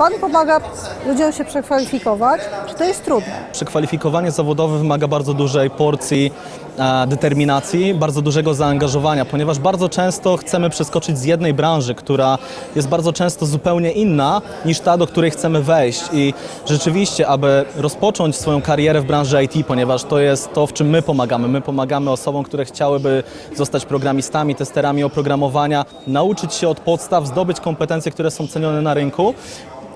Pan pomaga ludziom się przekwalifikować, czy to jest trudne? Przekwalifikowanie zawodowe wymaga bardzo dużej porcji determinacji, bardzo dużego zaangażowania, ponieważ bardzo często chcemy przeskoczyć z jednej branży, która jest bardzo często zupełnie inna niż ta, do której chcemy wejść. I rzeczywiście, aby rozpocząć swoją karierę w branży IT, ponieważ to jest to, w czym my pomagamy. My pomagamy osobom, które chciałyby zostać programistami, testerami oprogramowania, nauczyć się od podstaw, zdobyć kompetencje, które są cenione na rynku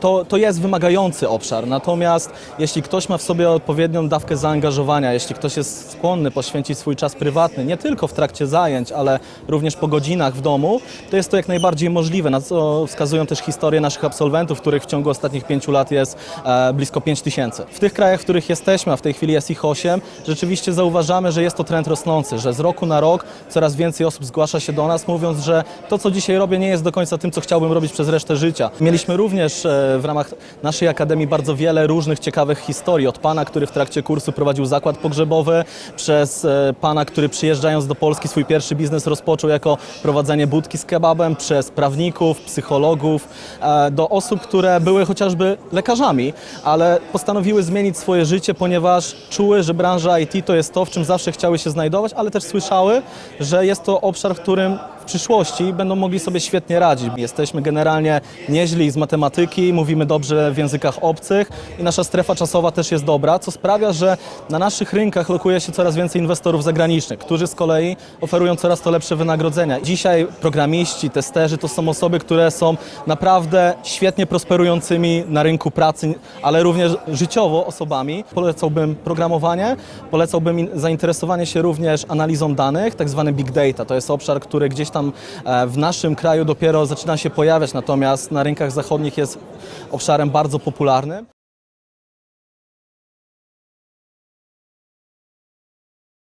to, to jest wymagający obszar. Natomiast jeśli ktoś ma w sobie odpowiednią dawkę zaangażowania, jeśli ktoś jest skłonny poświęcić swój czas prywatny, nie tylko w trakcie zajęć, ale również po godzinach w domu, to jest to jak najbardziej możliwe, na co wskazują też historie naszych absolwentów, których w ciągu ostatnich pięciu lat jest e, blisko 5 tysięcy. W tych krajach, w których jesteśmy, a w tej chwili jest ich 8, rzeczywiście zauważamy, że jest to trend rosnący, że z roku na rok coraz więcej osób zgłasza się do nas, mówiąc, że to, co dzisiaj robię, nie jest do końca tym, co chciałbym robić przez resztę życia. Mieliśmy również e, w ramach naszej akademii bardzo wiele różnych ciekawych historii. Od pana, który w trakcie kursu prowadził zakład pogrzebowy, przez e, pana, który przyjeżdżając do Polski swój pierwszy biznes rozpoczął jako prowadzenie budki z kebabem, przez prawników, psychologów, e, do osób, które były chociażby lekarzami, ale postanowiły zmienić swoje życie, ponieważ czuły, że branża IT to jest to, w czym zawsze chciały się znajdować, ale też słyszały, że jest to obszar, w którym w przyszłości będą mogli sobie świetnie radzić. Jesteśmy generalnie nieźli z matematyki, mówimy dobrze w językach obcych i nasza strefa czasowa też jest dobra, co sprawia, że na naszych rynkach lokuje się coraz więcej inwestorów zagranicznych, którzy z kolei oferują coraz to lepsze wynagrodzenia. Dzisiaj programiści, testerzy to są osoby, które są naprawdę świetnie prosperującymi na rynku pracy, ale również życiowo osobami. Polecałbym programowanie, polecałbym in- zainteresowanie się również analizą danych, tak zwany big data. To jest obszar, który gdzieś tam e, w naszym kraju dopiero zaczyna się pojawiać, natomiast na rynkach zachodnich jest obszarem bardzo popularnym.